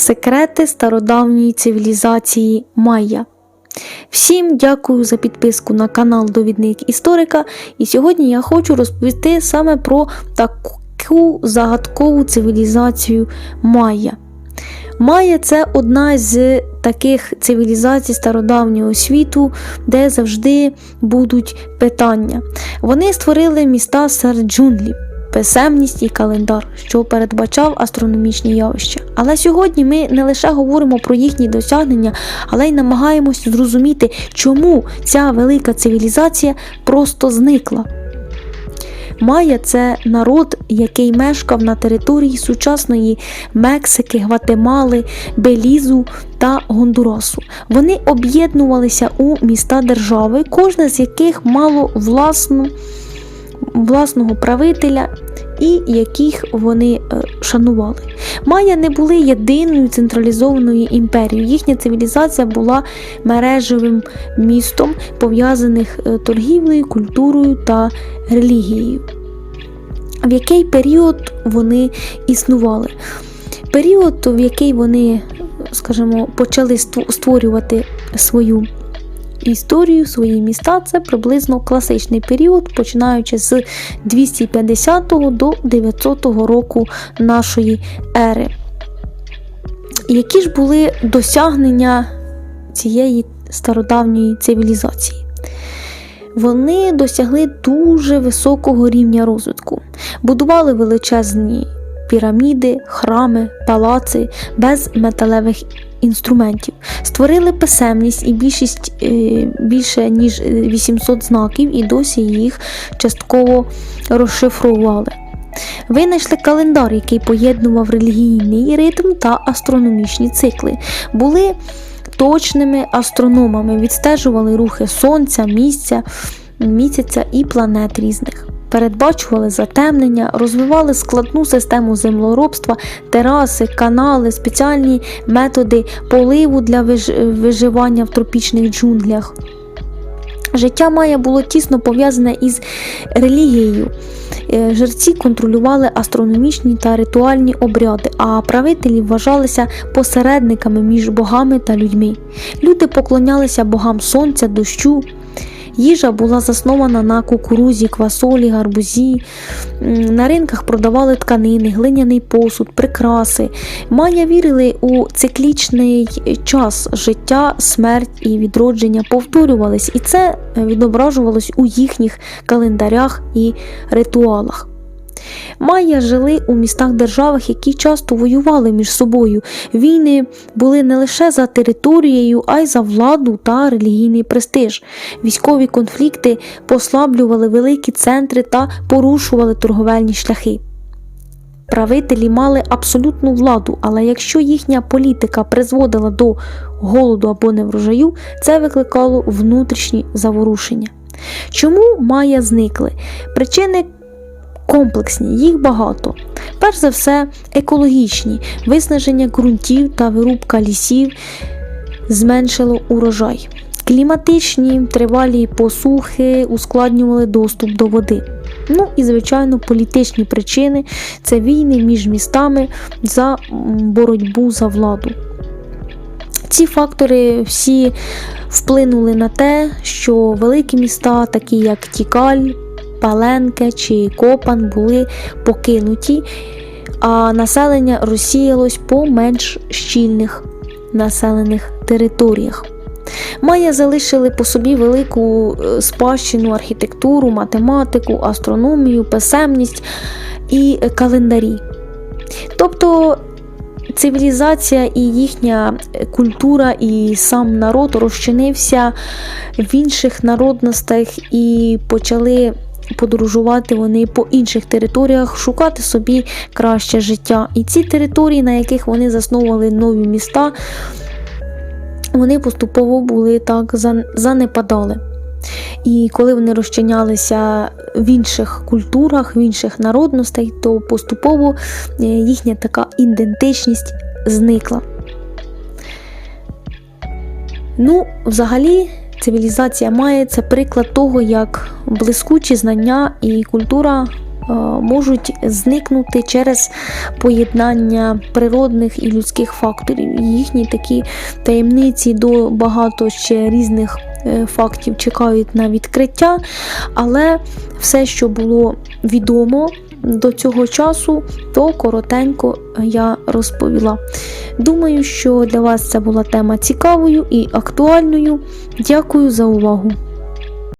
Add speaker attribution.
Speaker 1: Секрети стародавньої цивілізації Майя. Всім дякую за підписку на канал Довідник Історика. І сьогодні я хочу розповісти саме про таку загадкову цивілізацію Майя. Майя це одна з таких цивілізацій стародавнього світу, де завжди будуть питання. Вони створили міста серед джунглів, писемність і календар, що передбачав астрономічні явища. Але сьогодні ми не лише говоримо про їхні досягнення, але й намагаємося зрозуміти, чому ця велика цивілізація просто зникла. Майя це народ, який мешкав на території сучасної Мексики, Гватемали, Белізу та Гондурасу. Вони об'єднувалися у міста держави, кожне з яких мало власну, власного правителя і яких вони е, шанували. Майя не були єдиною централізованою імперією. Їхня цивілізація була мережевим містом, пов'язаних е, торгівлею, культурою та релігією. В який період вони існували? Період, в який вони, скажімо, почали створювати свою історію, свої міста, це приблизно класичний період, починаючи з 250 до 900 року нашої ери. Які ж були досягнення цієї стародавньої цивілізації? Вони досягли дуже високого рівня розвитку, будували величезні піраміди, храми, палаци без металевих інструментів, створили писемність і більшість е, більше ніж 800 знаків, і досі їх частково розшифрували. Винайшли календар, який поєднував релігійний ритм та астрономічні цикли. Були точними астрономами, відстежували рухи сонця, місця, місяця і планет різних. Передбачували затемнення, розвивали складну систему землеробства, тераси, канали, спеціальні методи поливу для виживання в тропічних джунглях. Життя Майя було тісно пов'язане із релігією. Е, жерці контролювали астрономічні та ритуальні обряди, а правителі вважалися посередниками між богами та людьми. Люди поклонялися богам сонця, дощу. Їжа була заснована на кукурузі, квасолі, гарбузі. На ринках продавали тканини, глиняний посуд, прикраси. Майя вірили у циклічний час життя, смерть і відродження повторювались, і це відображувалось у їхніх календарях і ритуалах. Майя жили у містах державах, які часто воювали між собою. Війни були не лише за територією, а й за владу та релігійний престиж. Військові конфлікти послаблювали великі центри та порушували торговельні шляхи. Правителі мали абсолютну владу, але якщо їхня політика призводила до голоду або неврожаю, це викликало внутрішні заворушення. Чому Майя зникли? Причини комплексні, їх багато. Перш за все, екологічні виснаження ґрунтів та вирубка лісів зменшило урожай. Кліматичні тривалі посухи ускладнювали доступ до води. Ну і, звичайно, політичні причини це війни між містами за боротьбу за владу. Ці фактори всі вплинули на те, що великі міста, такі як Тікаль, Паленке чи Копан були покинуті, а населення розсіялось по менш щільних населених територіях. Майя залишили по собі велику е, спадщину архітектуру, математику, астрономію, писемність і календарі. Тобто цивілізація і їхня культура і сам народ розчинився в інших народностях і почали подорожувати вони по інших територіях, шукати собі краще життя. І ці території, на яких вони засновували нові міста, вони поступово були так занепадали. І коли вони розчинялися в інших культурах, в інших народностей, то поступово е, їхня така ідентичність зникла. Ну, взагалі, цивілізація має це приклад того, як блискучі знання і культура е, можуть зникнути через поєднання природних і людських факторів. Їхні такі таємниці до багато ще різних е, фактів чекають на відкриття, але все, що було відомо до цього часу, то коротенько я розповіла. Думаю, що для вас це була тема цікавою і актуальною. Дякую за увагу!